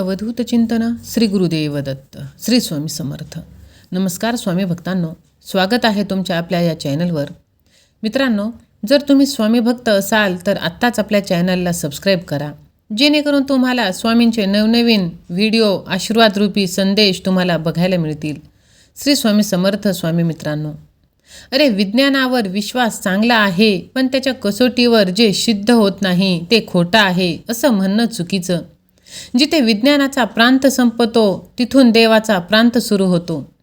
अवधूत चिंतन श्री गुरुदेव दत्त श्री स्वामी समर्थ. नमस्कार स्वामी भक्तांनो स्वागत आहे तुमच्या आपल्या या चॅनलवर. मित्रांनो जर तुम्ही स्वामी भक्त असाल तर आत्ताच आपल्या चॅनलला सबस्क्राईब करा. जेणेकरून तुम्हाला स्वामींचे नवनवीन व्हिडिओ आशीर्वादरूपी संदेश तुम्हाला बघायला मिळतील. श्री स्वामी समर्थ स्वामी मित्रांनो. अरे विज्ञानावर विश्वास चांगला आहे पण त्याच्या कसोटीवर जे सिद्ध होत नाही ते खोटं आहे असं म्हणणं चुकीचं. जिथे विज्ञानाचा प्रांत संपतो तिथून देवाचा प्रांत सुरू होतो.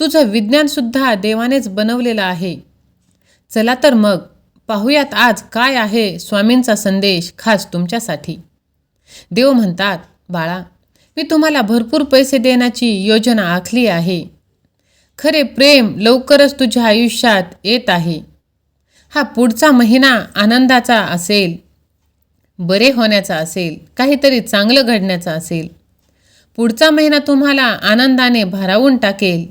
तुझं विज्ञानसुद्धा देवानेच बनवलेलं आहे. चला तर मग पाहूयात आज काय आहे स्वामींचा संदेश खास तुमच्यासाठी. देव म्हणतात बाळा मी तुम्हाला भरपूर पैसे देण्याची योजना आखली आहे. खरे प्रेम लवकरच तुझ्या आयुष्यात येत आहे. हा पुढचा महिना आनंदाचा असेल. बरे होण्याचा असेल काहीतरी चांगलं घडण्याचा असेल. पुढचा महिना तुम्हाला आनंदाने भारावून टाकेल.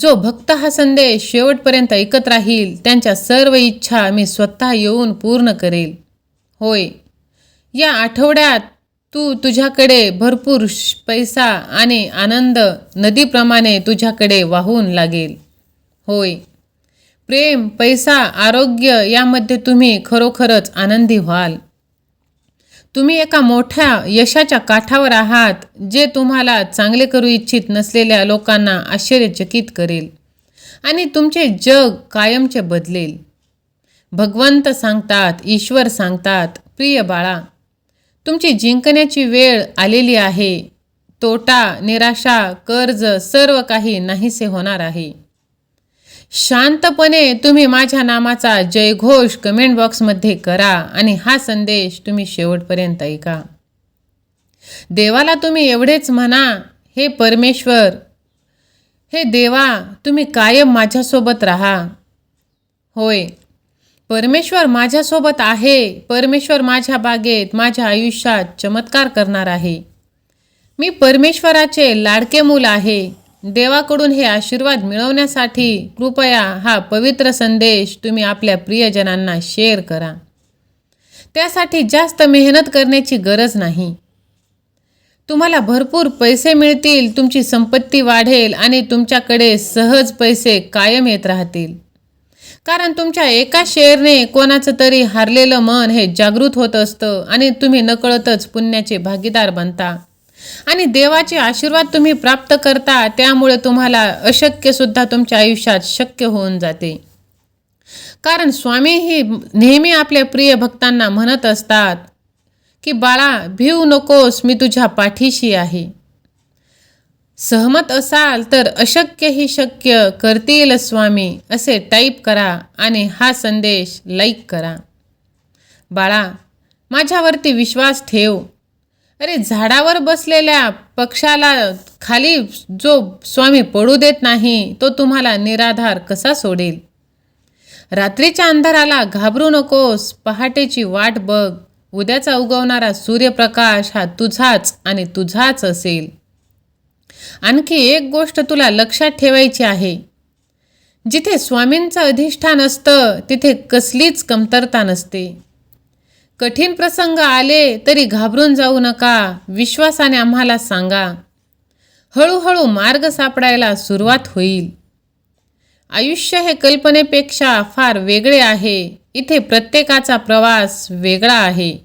जो भक्त हा संदेश शेवटपर्यंत ऐकत राहील त्यांच्या सर्व इच्छा मी स्वतः येऊन पूर्ण करेल. होय. या आठवड्यात तू तुझ्याकडे भरपूर श- पैसा आणि आनंद नदीप्रमाणे तुझ्याकडे वाहून लागेल. होय. प्रेम पैसा आरोग्य यामध्ये तुम्ही खरोखरच आनंदी व्हाल. तुम्ही एका मोठ्या यशाच्या काठावर आहात जे तुम्हाला चांगले करू इच्छित नसलेल्या लोकांना आश्चर्यचकित करेल आणि तुमचे जग कायमचे बदलेल. भगवंत सांगतात ईश्वर सांगतात प्रिय बाळा तुमची जिंकण्याची वेळ आलेली आहे. तोटा निराशा कर्ज सर्व काही नाहीसे होणार आहे. शांतपणे तुम्ही माझ्या नामाचा जयघोष कमेंट बॉक्समध्ये करा आणि हा संदेश तुम्ही शेवटपर्यंत ऐका. देवाला तुम्ही एवढेच म्हणा हे परमेश्वर हे देवा तुम्ही कायम माझ्यासोबत राहा. होय परमेश्वर माझ्यासोबत आहे परमेश्वर माझ्या बागेत माझ्या आयुष्यात चमत्कार करणार आहे. मी परमेश्वराचे लाडके मूल आहे. देवाकडून हे आशीर्वाद मिळवण्यासाठी कृपया हा पवित्र संदेश तुम्ही आपल्या प्रियजनांना शेअर करा. त्यासाठी जास्त मेहनत करण्याची गरज नाही. तुम्हाला भरपूर पैसे मिळतील तुमची संपत्ती वाढेल आणि तुमच्याकडे सहज पैसे कायम येत राहतील. कारण तुमच्या एका शेअरने कोणाचं तरी हारलेलं मन हे जागृत होत असतं आणि तुम्ही नकळतच पुण्याचे भागीदार बनता. आणि देवाचे आशीर्वाद तुम्ही प्राप्त करता त्यामुळे तुम्हाला अशक्य सुद्धा तुमच्या आयुष्यात शक्य होऊन जाते. कारण स्वामी ही नेहमी आपल्या प्रिय भक्तांना म्हणत असतात की बाळा भिऊ नकोस मी तुझ्या पाठीशी आहे. सहमत असाल तर अशक्य ही शक्य करतील स्वामी असे टाईप करा आणि हा संदेश लाईक करा. बाळा माझ्यावरती विश्वास ठेव. अरे झाडावर बसलेल्या पक्षाला खाली जो स्वामी पडू देत नाही तो तुम्हाला निराधार कसा सोडेल? रात्रीच्या अंधाराला घाबरू नकोस पहाटेची वाट बघ. उद्याचा उगवणारा सूर्यप्रकाश हा तुझाच आणि तुझाच असेल. आणखी एक गोष्ट तुला लक्षात ठेवायची आहे. जिथे स्वामींचं अधिष्ठान असतं तिथे कसलीच कमतरता नसते. कठीण प्रसंग आले तरी घाबरून जाऊ नका. विश्वासाने आम्हाला सांगा. हळूहळू मार्ग सापडायला सुरुवात होईल. आयुष्य हे कल्पनेपेक्षा फार वेगळे आहे. इथे प्रत्येकाचा प्रवास वेगळा आहे.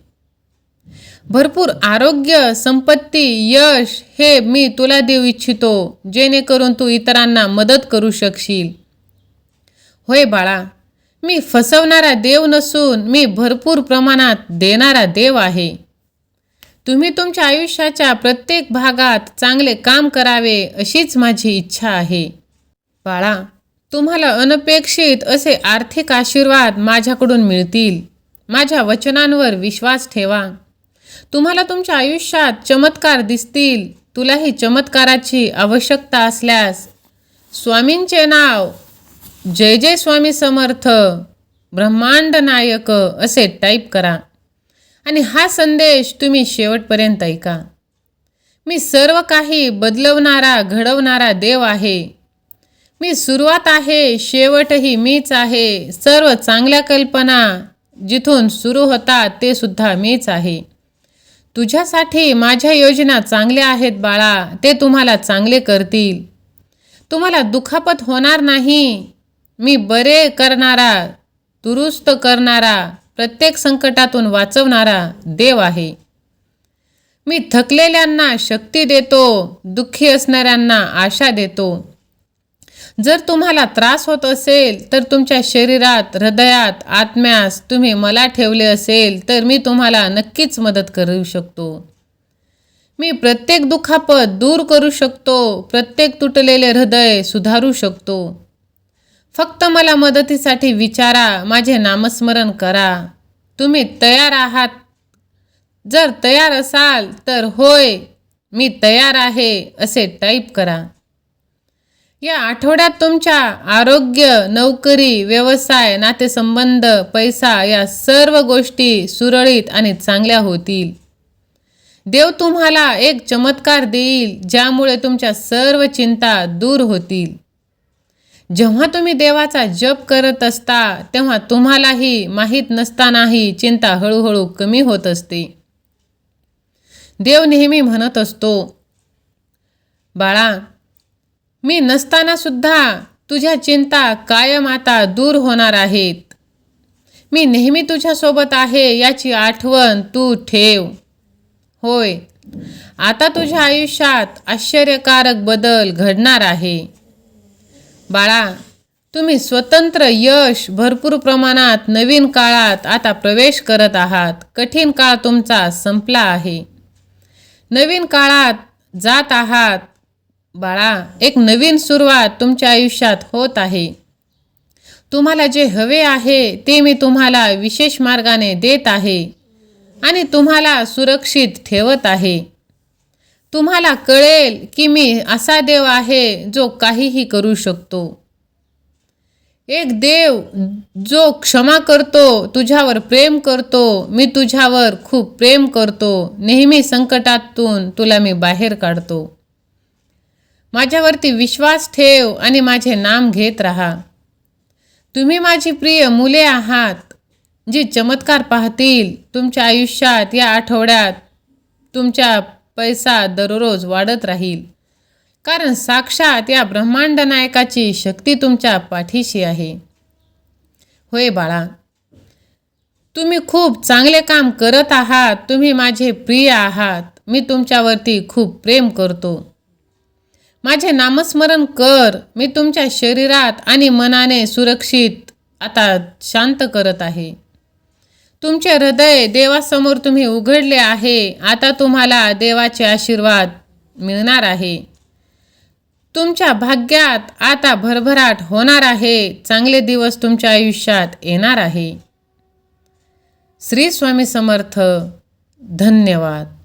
भरपूर आरोग्य संपत्ती यश हे मी तुला देऊ इच्छितो. जेणेकरून तू इतरांना मदत करू शकशील. होय बाळा मी फसवणारा देव नसून मी भरपूर प्रमाणात देणारा देव आहे. तुम्ही तुमच्या आयुष्याच्या प्रत्येक भागात चांगले काम करावे अशीच माझी इच्छा आहे. बाळा तुम्हाला अनपेक्षित असे आर्थिक आशीर्वाद माझ्याकडून मिळतील. माझ्या वचनांवर विश्वास ठेवा. तुम्हाला तुमच्या आयुष्यात चमत्कार दिसतील. तुलाही चमत्काराची आवश्यकता असल्यास स्वामींचे नाव जय जय स्वामी समर्थ ब्रह्मांड नायक असे टाईप करा. आणि हा संदेश तुम्ही शेवटपर्यंत ऐका. मी सर्व काही बदलवणारा घडवणारा देव आहे. मी सुरुवात आहे शेवटही मीच आहे. सर्व चांगल्या कल्पना जिथून सुरू होतात ते सुद्धा मीच आहे. तुझ्यासाठी माझ्या योजना चांगल्या आहेत बाळा ते तुम्हाला चांगले करतील. तुम्हाला दुखापत होणार नाही मी बरे करणारा दुरुस्त करणारा प्रत्येक संकटातून वाचवणारा देव आहे. मी थकलेल्यांना शक्ती देतो दुःखी असणाऱ्यांना आशा देतो. जर तुम्हाला त्रास होत असेल तर तुमच्या शरीरात हृदयात आत्म्यास तुम्ही मला ठेवले असेल तर मी तुम्हाला नक्कीच मदत करू शकतो. मी प्रत्येक दुखापत दूर करू शकतो प्रत्येक तुटलेले हृदय सुधारू शकतो. फक्त मला मदतीसाठी विचारा माझे नामस्मरण करा. तुम्ही तयार आहात. जर तयार असाल तर होय मी तयार आहे असे टाईप करा. या आठवड्यात तुमच्या आरोग्य नोकरी व्यवसाय नातेसंबंध पैसा या सर्व गोष्टी सुरळीत आणि चांगल्या होतील. देव तुम्हाला एक चमत्कार देईल ज्यामुळे तुमच्या सर्व चिंता दूर होतील. जेव्हा तुम्ही देवाचा जप करत असता तेव्हा तुम्हालाही माहीत नसतानाही चिंता हळूहळू कमी होत असते. देव नेहमी म्हणत असतो बाळा मी नसताना सुद्धा तुझ्या चिंता कायम आता दूर होणार आहेत. मी नेहमी तुझ्यासोबत आहे याची आठवण तू ठेव. होय आता तुझ्या आयुष्यात आश्चर्यकारक बदल घडणार आहे. बाळा तुम्ही स्वतंत्र यश भरपूर प्रमाणात नवीन काळात आता प्रवेश करत आहात. कठीण काळ तुमचा संपला आहे. नवीन काळात जात आहात. बाळा एक नवीन सुरुवात तुमच्या आयुष्यात होत आहे. तुम्हाला जे हवे आहे ते मी तुम्हाला विशेष मार्गाने देत आहे आणि तुम्हाला सुरक्षित ठेवत आहे. तुम्हाला कळेल की मी असा देव आहे जो काहीही करू शकतो. एक देव जो क्षमा करतो तुझ्यावर प्रेम करतो मी तुझ्यावर खूप प्रेम करतो नेहमी संकटातून तुला मी बाहेर काढतो. माझ्यावरती विश्वास ठेव आणि माझे नाम घेत राहा. तुम्ही माझी प्रिय मुले आहात जी चमत्कार पाहतील. तुमच्या आयुष्यात या आठवड्यात तुमच्या पैसा दररोज वाढत राहील. कारण साक्षात या ब्रह्मांड नायकाची शक्ती तुमच्या पाठीशी आहे. होय बाळा तुम्ही खूप चांगले काम करत आहात. तुम्ही माझे प्रिय आहात. मी तुमच्यावरती खूप प्रेम करतो. माझे नामस्मरण कर. मी तुमच्या शरीरात आणि मनाने सुरक्षित आता शांत करत आहे. तुमचे हृदय देवासमोर तुम्ही उघडले आहे आता तुम्हाला देवाचे आशीर्वाद मिळणार आहे. तुमच्या भाग्यात आता भरभराट होणार आहे चांगले दिवस तुमच्या आयुष्यात येणार आहे. श्री स्वामी समर्थ धन्यवाद.